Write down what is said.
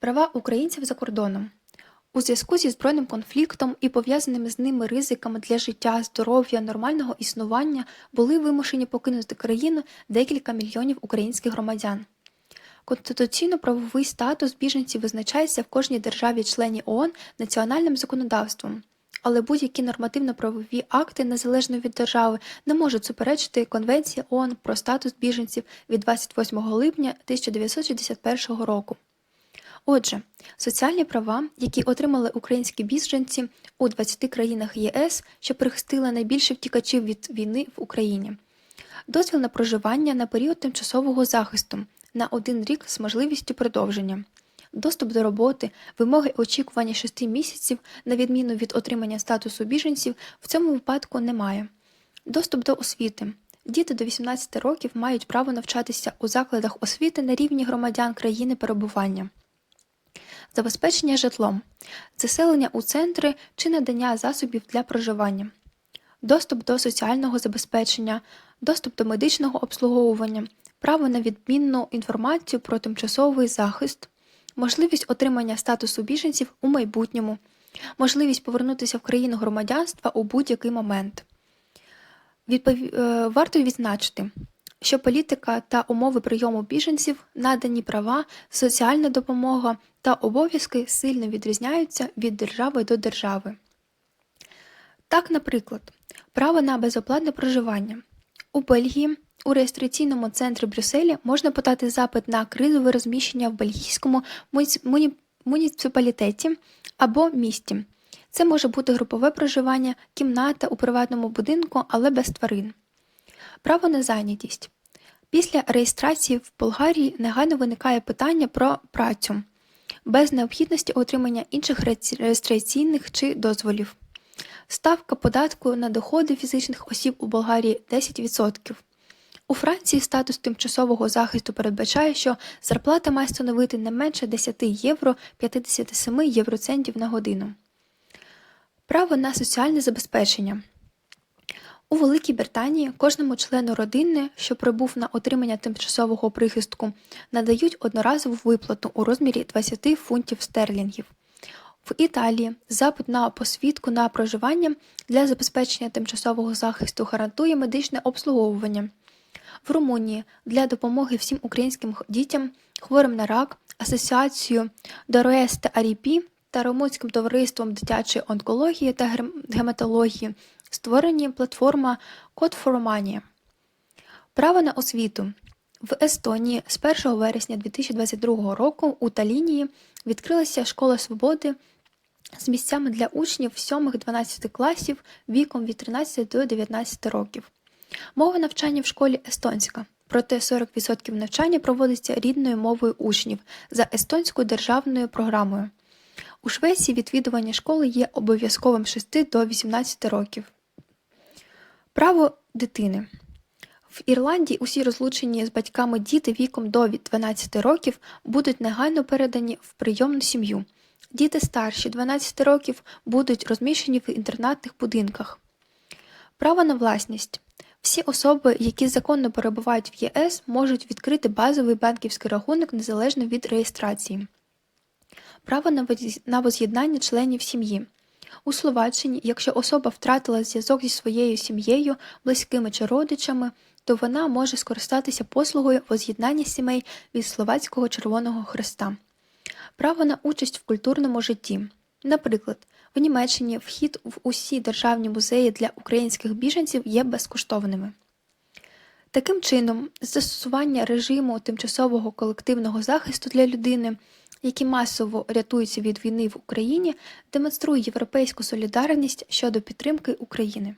Права українців за кордоном. У зв'язку зі збройним конфліктом і пов'язаними з ними ризиками для життя, здоров'я, нормального існування були вимушені покинути країну декілька мільйонів українських громадян. Конституційно-правовий статус біженців визначається в кожній державі-члені ООН національним законодавством, але будь-які нормативно-правові акти, незалежно від держави, не можуть суперечити Конвенції ООН про статус біженців від 28 липня 1961 року. Отже, соціальні права, які отримали українські біженці у 20 країнах ЄС, що прихистили найбільше втікачів від війни в Україні, дозвіл на проживання на період тимчасового захисту на один рік з можливістю продовження, доступ до роботи, вимоги очікування 6 місяців, на відміну від отримання статусу біженців, в цьому випадку немає. Доступ до освіти. Діти до 18 років мають право навчатися у закладах освіти на рівні громадян країни перебування. Забезпечення житлом, заселення у центри чи надання засобів для проживання, доступ до соціального забезпечення, доступ до медичного обслуговування, право на відмінну інформацію про тимчасовий захист, можливість отримання статусу біженців у майбутньому, можливість повернутися в країну громадянства у будь-який момент. Відпов... е, Варто відзначити, що політика та умови прийому біженців, надані права, соціальна допомога та обов'язки сильно відрізняються від держави до держави. Так, наприклад, право на безоплатне проживання. У Бельгії у реєстраційному центрі Брюсселі можна подати запит на кризове розміщення в бельгійському муні- муніципалітеті або місті. Це може бути групове проживання, кімната у приватному будинку, але без тварин. Право на зайнятість. Після реєстрації в Болгарії негайно виникає питання про працю, без необхідності отримання інших реєстраційних чи дозволів. Ставка податку на доходи фізичних осіб у Болгарії 10%. У Франції статус тимчасового захисту передбачає, що зарплата має становити не менше 10 євро 57 євроцентів на годину. Право на соціальне забезпечення. У Великій Британії кожному члену родини, що прибув на отримання тимчасового прихистку, надають одноразову виплату у розмірі 20 фунтів стерлінгів. В Італії запит на посвідку на проживання для забезпечення тимчасового захисту гарантує медичне обслуговування. В Румунії для допомоги всім українським дітям, хворим на рак, асоціацією Дороесте Аріпі та Румунським товариством дитячої онкології та гематології створені платформа Code for Romania. Право на освіту. В Естонії з 1 вересня 2022 року у Талінії відкрилася школа свободи з місцями для учнів 7-12 класів віком від 13 до 19 років. Мова навчання в школі естонська, проте 40% навчання проводиться рідною мовою учнів за естонською державною програмою. У Швеції відвідування школи є обов'язковим з 6 до 18 років. Право дитини. В Ірландії усі розлучені з батьками діти віком до 12 років будуть негайно передані в прийомну сім'ю. Діти старші 12 років будуть розміщені в інтернатних будинках. Право на власність. Всі особи, які законно перебувають в ЄС, можуть відкрити базовий банківський рахунок незалежно від реєстрації. Право на воз'єднання членів сім'ї. У Словаччині, якщо особа втратила зв'язок зі своєю сім'єю, близькими чи родичами, то вона може скористатися послугою воз'єднання сімей від Словацького Червоного Хреста. Право на участь в культурному житті. Наприклад, в Німеччині вхід в усі державні музеї для українських біженців є безкоштовними. Таким чином, застосування режиму тимчасового колективного захисту для людини, які масово рятуються від війни в Україні, демонструє європейську солідарність щодо підтримки України.